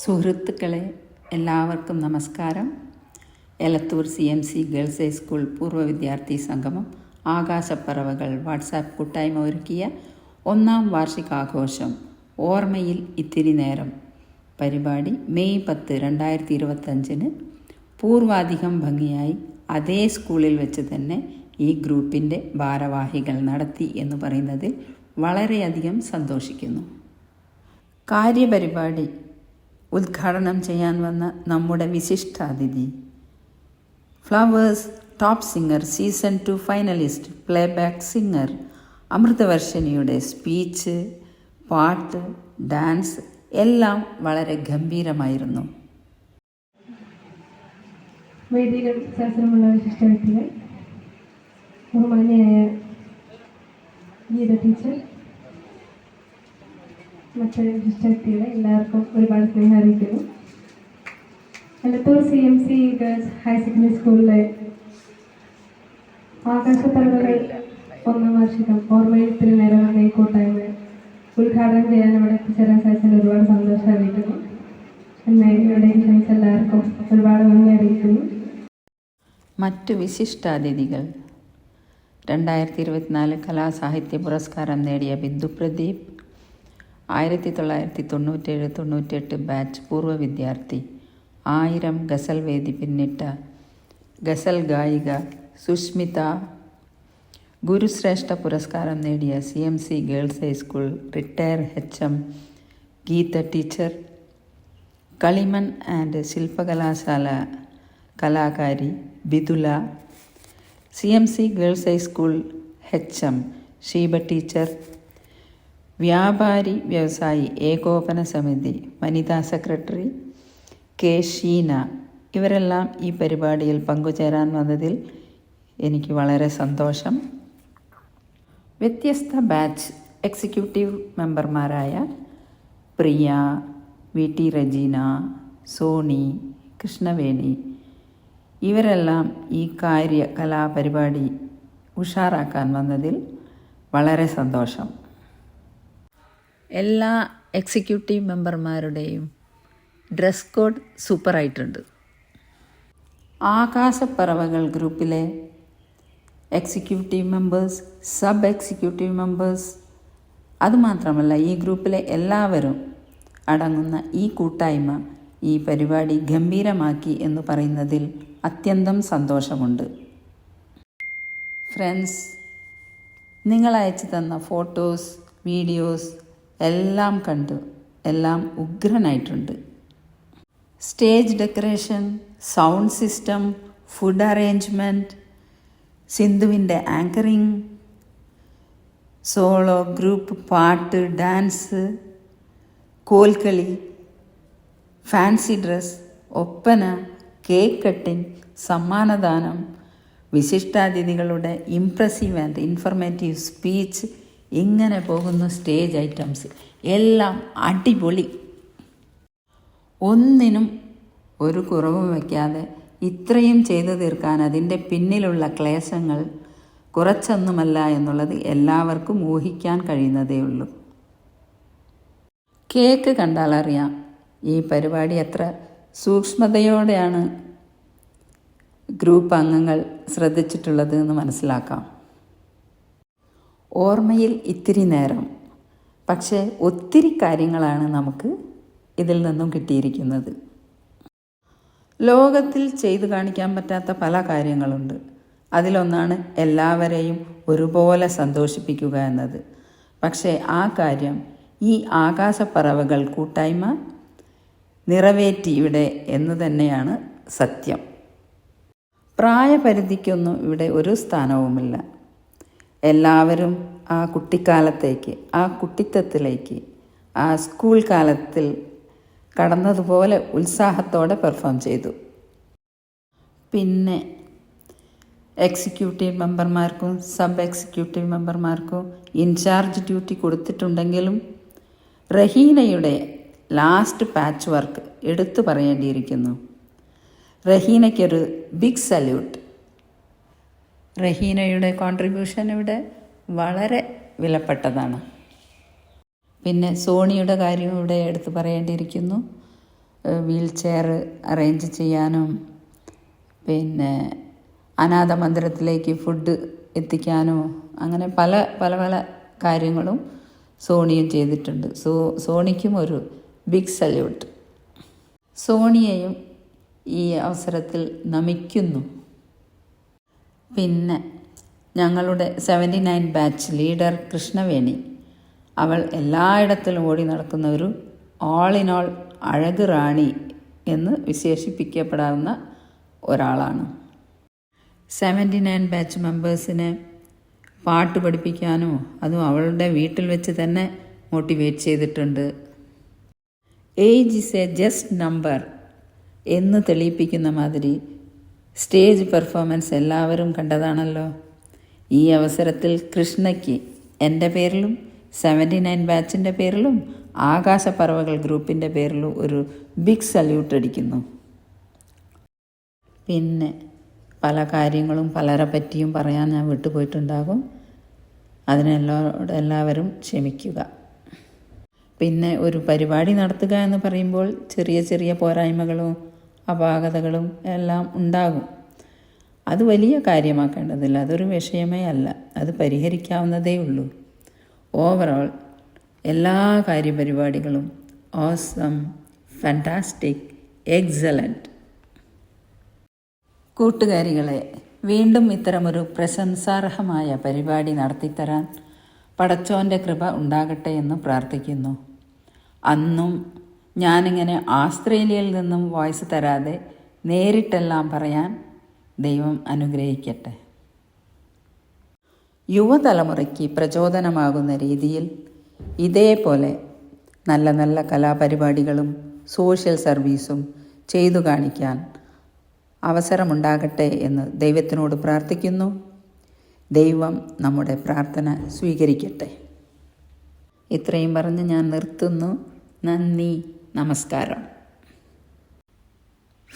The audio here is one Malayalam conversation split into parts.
സുഹൃത്തുക്കളെ എല്ലാവർക്കും നമസ്കാരം. Elathur C M C girls high school പൂർവ വിദ്യാർത്ഥി സംഗമം ആകാശപ്പറവകൾ വാട്സാപ്പ് കൂട്ടായ്മ ഒരുക്കിയ ഒന്നാം വാർഷികാഘോഷം ഓർമ്മയിൽ ഇത്തിരി നേരം. പരിപാടി മെയ് പത്ത് രണ്ടായിരത്തി ഇരുപത്തഞ്ചിന് പൂർവാധികം ഭംഗിയായി അതേ സ്കൂളിൽ വെച്ച് തന്നെ ഈ ഗ്രൂപ്പിന്റെ ഭാരവാഹികൾ നടത്തി എന്ന് പറയുന്നതിൽ വളരെയധികം സന്തോഷിക്കുന്നു. കാര്യപരിപാടി ഉദ്ഘാടനം ചെയ്യാൻ വന്ന നമ്മുടെ വിശിഷ്ടാതിഥി. Flowers top singer season two finalist play back singer അമൃതവർഷനിയുടെ speech പാട്ട് ഡാൻസ് എല്ലാം വളരെ ഗംഭീരമായിരുന്നു. വൈദിക ശാസ്ത്രമുള്ള വിശിഷ്ട വ്യക്തികൾ ബഹുമാന്യയായ ഗീത ടീച്ചർ മറ്റ് വിശിഷ്ട വ്യക്തികളെ എല്ലാവർക്കും ഒരുപാട് സ്നേഹം അറിയിക്കുന്നു. Elathur C M C girls higher secondary സ്കൂളിലെ ആകാശപ്പറവുകൾ ഒന്നാം വാർഷികം ഓർമ്മയിൽ നേരം എന്ന ഈ കൂട്ടായ്മ ഉദ്ഘാടനം ചെയ്യാൻ ഇവിടെ എത്തിച്ചേരാൻ സാധിച്ചതിൽ ഒരുപാട് സന്തോഷം അറിയിക്കുന്നു. എന്നെ ഇവിടെ ക്ഷണിച്ച എല്ലാവർക്കും ഒരുപാട് നന്ദി അറിയിക്കുന്നു. മറ്റു വിശിഷ്ടാതിഥികൾ. രണ്ടായിരത്തി ഇരുപത്തിനാല് കലാസാഹിത്യ പുരസ്കാരം നേടിയ ബിന്ദു പ്രദീപ് ആയിരത്തി തൊള്ളായിരത്തി തൊണ്ണൂറ്റേഴ് തൊണ്ണൂറ്റെട്ട് ബാച്ച് പൂർവ വിദ്യാർത്ഥി. ആയിരം ഗസൽ വേദി പിന്നിട്ട ഗസൽ ഗായിക സുഷ്മിത ഗുരുശ്രേഷ്ഠ പുരസ്കാരം നേടിയ C M C girls high school retire H M Geetha teacher. കളിമൺ ആൻഡ് ശില്പകലാശാല കലാകാരി Bidula. C M C girls high school H M Sheeba teacher. വ്യാപാരി വ്യവസായി ഏകോപന സമിതി വനിതാ സെക്രട്ടറി കെ ഷീന. ഇവരെല്ലാം ഈ പരിപാടിയിൽ പങ്കുചേരാൻ വന്നതിൽ എനിക്ക് വളരെ സന്തോഷം. വ്യത്യസ്ത ബാച്ച് എക്സിക്യൂട്ടീവ് മെമ്പർമാരായ പ്രിയ വി ടി റജീന സോണി കൃഷ്ണവേണി. ഇവരെല്ലാം ഈ കാര്യ കലാപരിപാടി ഉഷാറാക്കാൻ വന്നതിൽ വളരെ സന്തോഷം. എല്ലാ എക്സിക്യൂട്ടീവ് മെമ്പർമാരുടെയും ഡ്രസ് കോഡ് സൂപ്പറായിട്ടുണ്ട് ആകാശപ്പറവകൾ ഗ്രൂപ്പിലെ executive members sub executive members അതുമാത്രമല്ല ഈ ഗ്രൂപ്പിലെ എല്ലാവരും അടങ്ങുന്ന ഈ കൂട്ടായ്മ ഈ പരിപാടി ഗംഭീരമാക്കി എന്ന് പറയുന്നതിൽ അത്യന്തം സന്തോഷമുണ്ട്. ഫ്രണ്ട്സ് നിങ്ങൾ അയച്ചു തന്ന ഫോട്ടോസ് വീഡിയോസ് എല്ലാം കണ്ടു. എല്ലാം ഉഗ്രനായിട്ടുണ്ട്. Stage decoration sound system food arrangement സിന്ധുവിന്റെ ആങ്കറിങ് സോളോ ഗ്രൂപ്പ് പാട്ട് dance kolkali fancy dress oppana cake cutting സമ്മാനദാനം വിശിഷ്ടാതിഥികളുടെ ഇംപ്രസീവ് ആൻഡ് ഇൻഫർമേറ്റീവ് സ്പീച്ച് ഇങ്ങനെ പോകുന്ന സ്റ്റേജ് ഐറ്റംസ് എല്ലാം അടിപൊളി. ഒന്നിനും ഒരു കുറവും വയ്ക്കാതെ ഇത്രയും ചെയ്തു തീർക്കാൻ അതിന്റെ പിന്നിലുള്ള ക്ലേശങ്ങൾ കുറച്ചൊന്നുമല്ല എന്നുള്ളത് എല്ലാവർക്കും ഊഹിക്കാൻ കഴിയുന്നതേ ഉള്ളൂ. കേക്ക് കണ്ടാൽ അറിയാം ഈ പരിപാടി എത്ര സൂക്ഷ്മതയോടെയാണ് ഗ്രൂപ്പ് അംഗങ്ങൾ ശ്രദ്ധിച്ചിട്ടുള്ളത് എന്ന് മനസ്സിലാക്കാം. ഓർമ്മയിൽ ഇത്തിരി നേരം. പക്ഷേ ഒത്തിരി കാര്യങ്ങളാണ് നമുക്ക് ഇതിൽ നിന്നും കിട്ടിയിരിക്കുന്നത്. ലോകത്തിൽ ചെയ്തു കാണിക്കാൻ പറ്റാത്ത പല കാര്യങ്ങളുണ്ട്. അതിലൊന്നാണ് എല്ലാവരെയും ഒരുപോലെ സന്തോഷിപ്പിക്കുക എന്നത്. പക്ഷേ ആ കാര്യം ഈ ആകാശപ്പറവകൾ കൂട്ടായ്മ നിറവേറ്റി ഇവിടെ എന്ന് തന്നെയാണ് സത്യം. പ്രായപരിധിക്കൊന്നും ഇവിടെ ഒരു സ്ഥാനവുമില്ല. എല്ലാവരും ആ കുട്ടിക്കാലത്തേക്ക് ആ കുട്ടിത്തത്തിലേക്ക് ആ സ്കൂൾ കാലത്തിൽ കടന്നതുപോലെ ഉത്സാഹത്തോടെ പെർഫോം ചെയ്തു. പിന്നെ എക്സിക്യൂട്ടീവ് മെമ്പർമാർക്കും സബ് എക്സിക്യൂട്ടീവ് മെമ്പർമാർക്കും ഇൻചാർജ് ഡ്യൂട്ടി കൊടുത്തിട്ടുണ്ടെങ്കിലും റഹീനയുടെ ലാസ്റ്റ് പാച്ച് വർക്ക് എടുത്തു പറയേണ്ടിയിരിക്കുന്നു. റഹീനയ്ക്കൊരു ബിഗ് സല്യൂട്ട്. റഹീനയുടെ കോൺട്രിബ്യൂഷൻ ഇവിടെ വളരെ വിലപ്പെട്ടതാണ്. പിന്നെ സോണിയുടെ കാര്യം ഇവിടെ എടുത്തു പറയേണ്ടിയിരിക്കുന്നു. വീൽ ചെയർ അറേഞ്ച് ചെയ്യാനും പിന്നെ അനാഥ മന്ദിരത്തിലേക്ക് ഫുഡ് എത്തിക്കാനോ അങ്ങനെ പല പല പല കാര്യങ്ങളും സോണിയും ചെയ്തിട്ടുണ്ട്. സോ സോണിക്കും ഒരു ബിഗ് സല്യൂട്ട് സോണിയെയും ഈ അവസരത്തിൽ നമിക്കുന്നു. പിന്നെ ഞങ്ങളുടെ seventy nine batch leader Krishnaveni. അവൾ എല്ലായിടത്തിലും ഓടി നടക്കുന്ന ഒരു ഓൾ ഇൻ ഓൾ അഴക് റാണി എന്ന് വിശേഷിപ്പിക്കപ്പെടാവുന്ന ഒരാളാണ്. സെവന്റി നയൻ ബാച്ച് മെമ്പേഴ്സിനെ പാട്ട് പഠിപ്പിക്കാനോ അതും അവളുടെ വീട്ടിൽ വെച്ച് തന്നെ മോട്ടിവേറ്റ് ചെയ്തിട്ടുണ്ട്. Age is a just number എന്ന് തെളിയിപ്പിക്കുന്ന മാതിരി സ്റ്റേജ് പെർഫോമൻസ് എല്ലാവരും കണ്ടതാണല്ലോ. ഈ അവസരത്തിൽ കൃഷ്ണയ്ക്ക് എന്റെ പേരിലും സെവന്റി നയൻ ബാച്ചിന്റെ പേരിലും ആകാശപ്പറവകൾ ഗ്രൂപ്പിന്റെ പേരിലും ഒരു ബിഗ് സല്യൂട്ട് അടിക്കുന്നു. പിന്നെ പല കാര്യങ്ങളും പലരെ പറ്റിയും പറയാൻ ഞാൻ വിട്ടുപോയിട്ടുണ്ടാകും. അതിനെല്ലാവരോട് എല്ലാവരും ക്ഷമിക്കുക. പിന്നെ ഒരു പരിപാടി നടത്തുക എന്ന് പറയുമ്പോൾ ചെറിയ ചെറിയ പോരായ്മകളും അപാകതകളും എല്ലാം ഉണ്ടാകും. അത് വലിയ കാര്യമാക്കേണ്ടതില്ല. അതൊരു വിഷയമേ അല്ല. അത് പരിഹരിക്കാവുന്നതേ ഉള്ളൂ. ഓവറോൾ എല്ലാ കാര്യപരിപാടികളും ഓസം ഫാന്റാസ്റ്റിക് എക്സലന്റ് കൂട്ടുകാരികളെ വീണ്ടും ഇത്തരമൊരു പ്രശംസാർഹമായ പരിപാടി നടത്തിത്തരാൻ പടച്ചോന്റെ കൃപ ഉണ്ടാകട്ടെ എന്ന് പ്രാർത്ഥിക്കുന്നു. അന്നും ഞാനിങ്ങനെ ആസ്ട്രേലിയയിൽ നിന്നും വോയിസ് തരാതെ നേരിട്ടെല്ലാം പറയാൻ ദൈവം അനുഗ്രഹിക്കട്ടെ. യുവതലമുറയ്ക്ക് പ്രചോദനമാകുന്ന രീതിയിൽ ഇതേപോലെ നല്ല നല്ല കലാപരിപാടികളും സോഷ്യൽ സർവീസും ചെയ്തു കാണിക്കാൻ അവസരമുണ്ടാകട്ടെ എന്ന് ദൈവത്തിനോട് പ്രാർത്ഥിക്കുന്നു. ദൈവം നമ്മുടെ പ്രാർത്ഥന സ്വീകരിക്കട്ടെ. ഇത്രയും പറഞ്ഞ് ഞാൻ നിർത്തുന്നു. നന്ദി. നമസ്കാരം.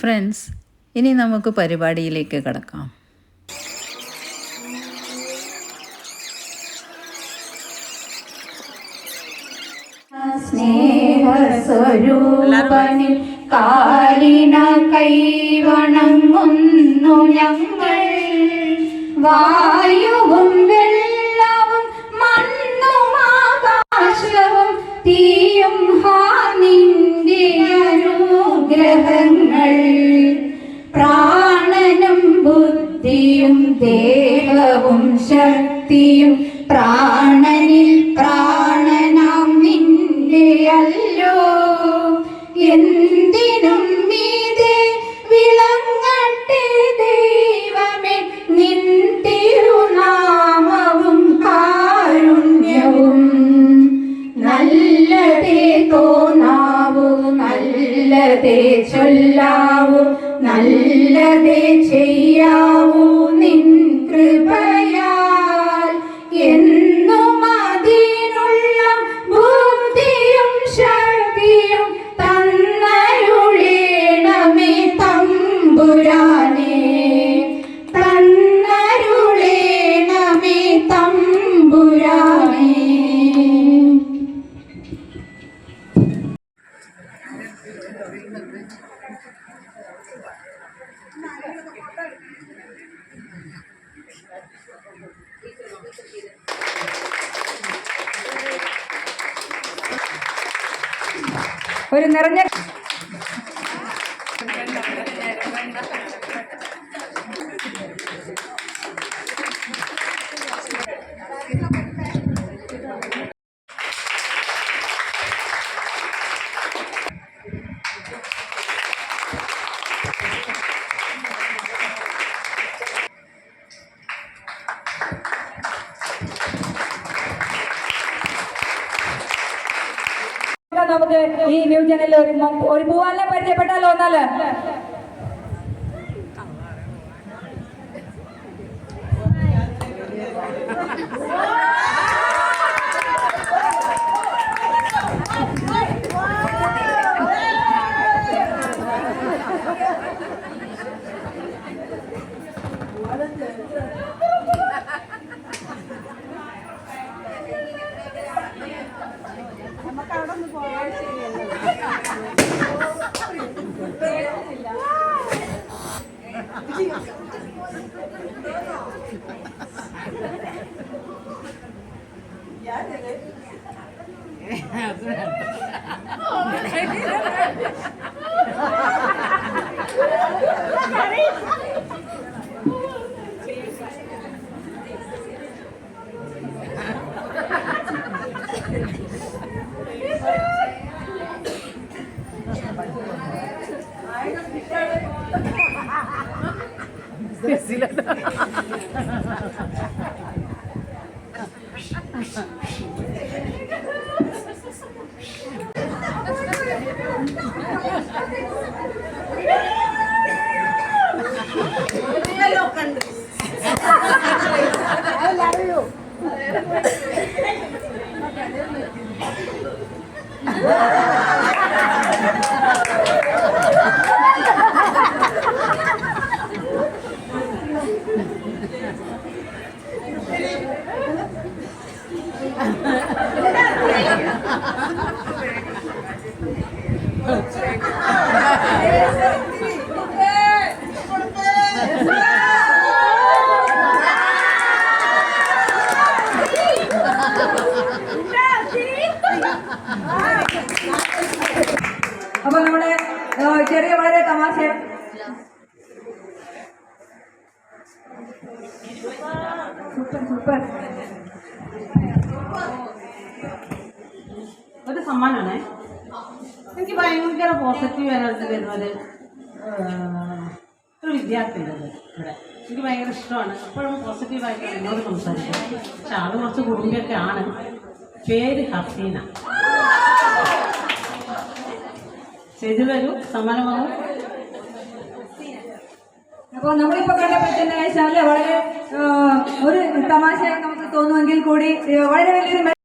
ഫ്രണ്ട്സ് ഇനി നമുക്ക് പരിപാടിയിലേക്ക് കിടക്കാം. സ്നേഹസ്വരൂപനിൽ കാലിന കൈവണങ്ങുന്നു ഞങ്ങൾ. വായുവും ശക്തിയും പ്രാണനിൽ പ്രാണനാം നിന്റെ അല്ലോ. എന്തിനും മീതെ വിളങ്ങട്ടെ ദൈവമേ നിൻ തിരുനാമവും കാരുണ്യവും. നല്ലതേ തോന്നാവൂ നല്ലതേ ചൊല്ലാവൂ നല്ലതേ ചെയ്യാവൂ. ഒരു നിറഞ്ഞ നമുക്ക് ഈ ന്യൂ ചാനലിൽ ഒരു ഒരു പൂവാലിനെ പരിചയപ്പെട്ടാലോ എന്നാൽ? Yer ज़िला ഒരു സമ്മാനമാണേ. എനിക്ക് ഭയങ്കര പോസിറ്റീവ് എനർജി വരുന്നത് ഒരു വിദ്യാർത്ഥിയുണ്ട് ഇവിടെ. എനിക്ക് ഭയങ്കര ഇഷ്ടമാണ്. എപ്പോഴും പോസിറ്റീവായിട്ട് എന്നോട് സംസാരിക്കും. പക്ഷെ ആൾ കുറച്ച് കുടുംബിയൊക്കെ ആണ്. പേര് ഹസീന. ചെയ്തു വരൂ സമ്മാനം വന്നു അപ്പൊ നമ്മളിപ്പോ കണ്ടപ്പോൾ തന്നെ വെച്ചാൽ വളരെ ഒരു നമുക്ക് തോന്നുമെങ്കിൽ കൂടി വളരെ വലിയൊരു